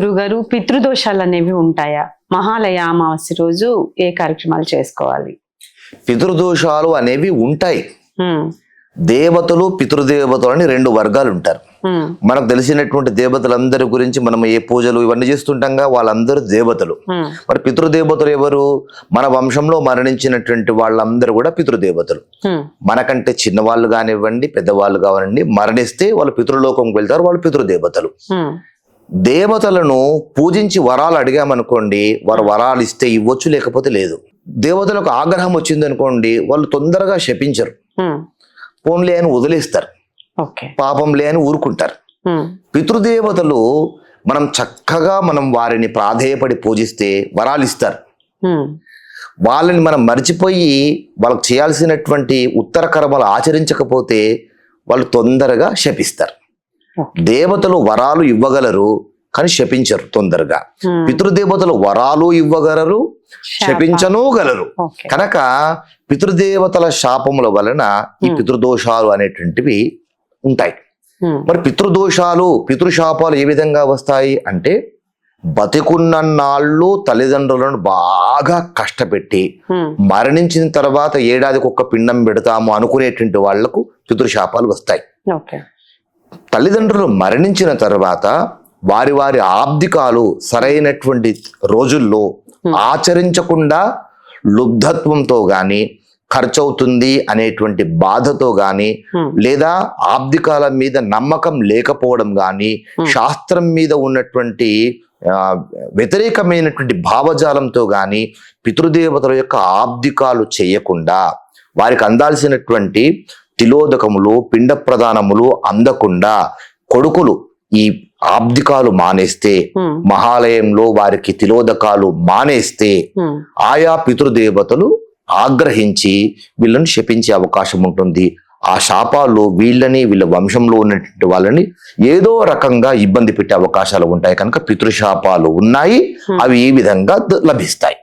గురుగారు పితృదోషాలు అనేవి ఉంటాయా? మహాలయ అమావాస్య రోజు ఏ కార్యక్రమాలు చేసుకోవాలి? పితృదోషాలు అనేవి ఉంటాయి. దేవతలు పితృదేవతలు అని రెండు వర్గాలు ఉంటారు. మనకు తెలిసినటువంటి దేవతలందరి గురించి మనం ఏ పూజలు ఇవన్నీ చేస్తుంటాంగా వాళ్ళందరూ దేవతలు. మరి పితృదేవతలు ఎవరు? మన వంశంలో మరణించినటువంటి వాళ్ళందరూ కూడా పితృదేవతలు. మనకంటే చిన్నవాళ్ళు కానివ్వండి పెద్దవాళ్ళు కానివ్వండి మరణిస్తే వాళ్ళు పితృలోకంకి వెళ్తారు వాళ్ళు పితృదేవతలు. దేవతలను పూజించి వరాలు అడిగామనుకోండి వారు వరాలు ఇస్తే ఇవ్వచ్చు లేకపోతే లేదు. దేవతలకు ఆగ్రహం వచ్చింది అనుకోండి వాళ్ళు తొందరగా శపించరు. పోన్లే అని వదిలేస్తారు. పాపంలే అని ఊరుకుంటారు. పితృదేవతలు మనం చక్కగా మనం వారిని ప్రాధేయపడి పూజిస్తే వరాలు ఇస్తారు. వాళ్ళని మనం మర్చిపోయి వాళ్ళకి చేయాల్సినటువంటి ఉత్తర కర్మలు ఆచరించకపోతే వాళ్ళు తొందరగా శపిస్తారు. దేవతలు వరాలు ఇవ్వగలరు కానీ శపించరు తొందరగా. ఉమ్, పితృదేవతలు వరాలు ఇవ్వగలరు శపించను గలరు కనుక పితృదేవతల శాపముల వలన ఈ Hmm. పితృదోషాలు అనేటువంటివి ఉంటాయి. ఉమ్, మరి పితృదోషాలు పితృశాపాలు ఏ విధంగా వస్తాయి అంటే బతికున్న నాళ్ళు తల్లిదండ్రులను బాగా కష్టపెట్టి మరణించిన తర్వాత ఏడాదికి ఒక్క పిండం పెడతాము అనుకునేటువంటి వాళ్ళకు పితృశాపాలు వస్తాయి. తల్లిదండ్రులు మరణించిన తర్వాత వారి వారి ఆబ్దికాలు సరైనటువంటి రోజుల్లో ఆచరించకుండా లుబ్ధత్వంతో గాని ఖర్చవుతుంది అనేటువంటి బాధతో గాని లేదా ఆబ్దికాల మీద నమ్మకం లేకపోవడం గాని. శాస్త్రం మీద ఉన్నటువంటి వ్యతిరేకమైనటువంటి భావజాలంతో గాని పితృదేవతల యొక్క ఆబ్దికాలు చేయకుండా వారికి అందాల్సినటువంటి తిలోదకములు పిండ ప్రదానములు అందకుండా కొడుకులు ఈ ఆబ్దికాలు మానేస్తే మహాలయంలో వారికి తిలోదకాలు మానేస్తే ఆయా పితృదేవతలు ఆగ్రహించి వీళ్ళని శపించే అవకాశం ఉంటుంది. ఆ శాపాలు వీళ్ళని వీళ్ళ వంశంలో ఉన్నటువంటి వాళ్ళని ఏదో రకంగా ఇబ్బంది పెట్టే అవకాశాలు ఉంటాయి. కనుక పితృశాపాలు ఉన్నాయి. అవి ఈ విధంగా లభిస్తాయి.